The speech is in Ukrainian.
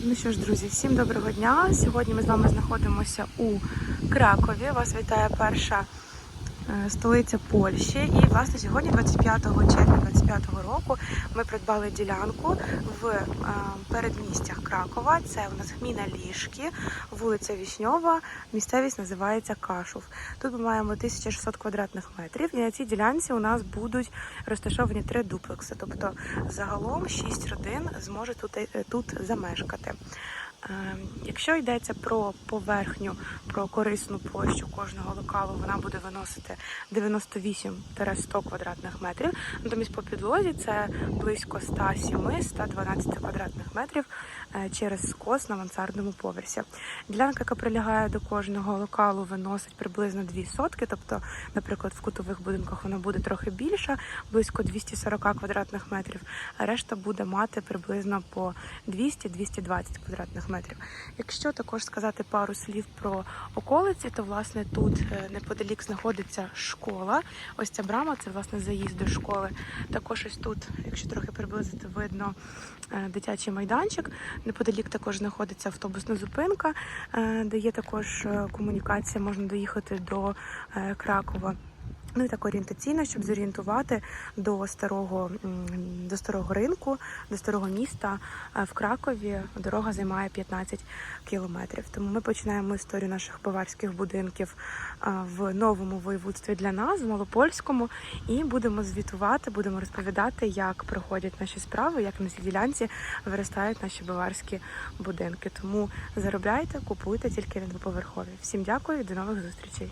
Ну що ж, друзі, всім доброго дня. Сьогодні ми з вами знаходимося у Кракові. Вас вітає перша столиця Польщі. І власне сьогодні, 25 червня 25 року, ми придбали ділянку в е, передмістях Кракова. Це у нас гміна Ліжки, вулиця Вішньова. Місцевість називається Кашув. Тут ми маємо 1600 квадратних метрів, і на цій ділянці у нас будуть розташовані три дуплекси. Тобто загалом 6 родин зможе тут, е, тут замешкати. Е, Якщо йдеться про поверхню, про корисну площу кожного локалу, вона буде виносити 98-100 квадратних метрів. Натомість по підлозі це близько 107-112 квадратних метрів е, через скос на мансардному поверсі. Ділянка, яка прилягає до кожного локалу, виносить приблизно 2 сотки. Тобто, наприклад, в кутових будинках вона буде трохи більша, близько 240 квадратних метрів, а решта буде мати приблизно по 200-220 квадратних метрів. Якщо також сказати пару слів про околиці, то власне тут е, неподалік знаходиться школа. Ось ця брама це власне заїзд до школи. Також ось тут, якщо трохи приблизити, видно е, дитячий майданчик. Неподалік також знаходиться автобусна зупинка, е, де є також комунікація, можна доїхати до Кракова. Ну і так орієнтаційно, щоб зорієнтувати до старого до старого ринку, до старого міста Е, в Кракові дорога займає 15 кілометрів. Тому ми починаємо історію наших баварських будинків е, в новому воєводстві для нас, в Малопольському, і будемо звітувати, будемо розповідати, як проходять наші справи, як на цій ділянці виростають наші баварські будинки. Тому заробляйте, купуйте тільки не двоповерхові. Всім дякую до нових зустрічей.